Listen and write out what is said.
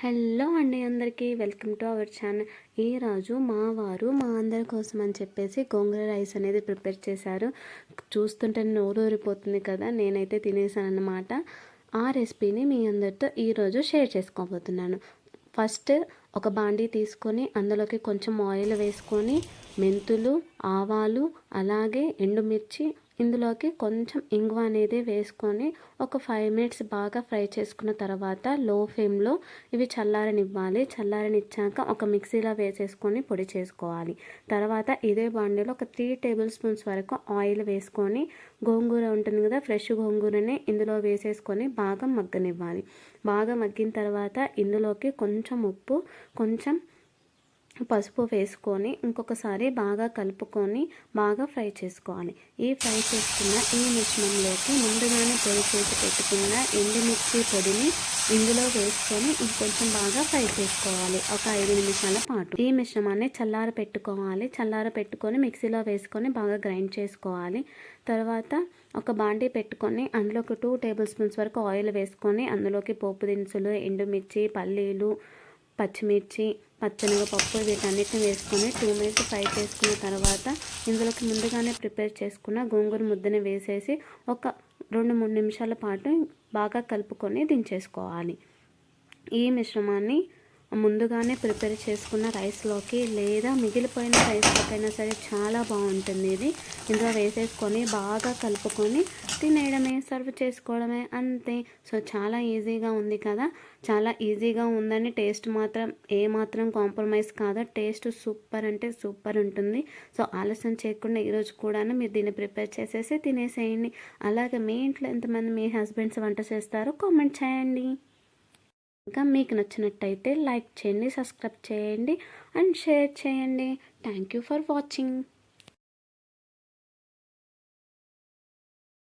Hello అండి అందరికీ welcome to our channel. ఈరోజు మా వారు మా అందరి కోసం అని చెప్పేసి గోంగూర రైస్ అనేది ప్రిపేర్ చేశారు. చూస్తుంటే నోరు ఊరిపోతుంది కదా నేనైతే తినేసాను అన్నమాట ఆ రెసిపీని మీ అందరితో ఈరోజు షేర్ చేసుకోబోతున్నాను. ఫస్ట్ ఒక బాండీ తీసుకొని అందులోకి కొంచెం ఆయిల్ వేసుకొని మెంతులు ఆవాలు అలాగే ఎండుమిర్చి ఇందులోకి కొంచెం ఇంగువ అనేది వేసుకొని ఒక ఫైవ్ మినిట్స్ బాగా ఫ్రై చేసుకున్న తర్వాత లో ఫ్లేమ్లో ఇవి చల్లారనివ్వాలి. చల్లారనిచ్చాక ఒక మిక్సీలో వేసేసుకొని పొడి చేసుకోవాలి. తర్వాత ఇదే బాండీలో ఒక త్రీ టేబుల్ స్పూన్స్ వరకు ఆయిల్ వేసుకొని గోంగూర ఉంటుంది కదా ఫ్రెష్ గోంగూరని ఇందులో వేసేసుకొని బాగా మగ్గనివ్వాలి. బాగా మగ్గిన తర్వాత ఇందులోకి కొంచెం ఉప్పు కొంచెం పసుపు వేసుకొని ఇంకొకసారి బాగా కలుపుకొని బాగా ఫ్రై చేసుకోవాలి. ఈ ఫ్రై చేసుకున్న ఈ మిశ్రమంలోకి ముందుగానే పొడి చేసి పెట్టుకున్న ఎండుమిర్చి పొడిని ఇందులో వేసుకొని ఇంకొంచెం బాగా ఫ్రై చేసుకోవాలి. ఒక ఐదు నిమిషాల పాటు ఈ మిశ్రమాన్ని చల్లార పెట్టుకోవాలి. చల్లార పెట్టుకొని మిక్సీలో వేసుకొని బాగా గ్రైండ్ చేసుకోవాలి. తర్వాత ఒక బాండీ పెట్టుకొని అందులో ఒక టూ టేబుల్ స్పూన్స్ వరకు ఆయిల్ వేసుకొని అందులోకి పోపు దినుసులు ఎండుమిర్చి పల్లీలు పచ్చిమిర్చి పచ్చనగపప్పు వీటన్నిటిని వేసుకొని టూ మినిట్స్ ఫ్రై చేసుకున్న తర్వాత ఇందులోకి ముందుగానే ప్రిపేర్ చేసుకున్న గోంగూర ముద్దని వేసేసి ఒక రెండు మూడు నిమిషాల పాటు బాగా కలుపుకొని దించేసుకోవాలి. ఈ మిశ్రమాన్ని ముందుగానే ప్రిపేర్ చేసుకున్న రైస్లోకి లేదా మిగిలిపోయిన రైస్లోకి అయినా సరే చాలా బాగుంటుంది ఇది. ఇందులో వేసేసుకొని బాగా కలుపుకొని తినేయడమే సర్వ్ చేసుకోవడమే అంతే. సో చాలా ఈజీగా ఉంది కదా? చాలా ఈజీగా ఉందని టేస్ట్ మాత్రం ఏ మాత్రం కాంప్రమైజ్ కాదు. టేస్ట్ సూపర్ అంటే సూపర్ ఉంటుంది. సో ఆలస్యం చేయకుండా ఈరోజు కూడా మీరు దీన్ని ప్రిపేర్ చేసేసి తినేసేయండి. అలాగే మీ ఇంట్లో ఎంతమంది మీ హస్బెండ్స్ వంట చేస్తారో కామెంట్ చేయండి. ఇంకా మీకు నచ్చినట్టయితే లైక్ చేయండి సబ్స్క్రైబ్ చేయండి అండ్ షేర్ చేయండి. Thank you for watching.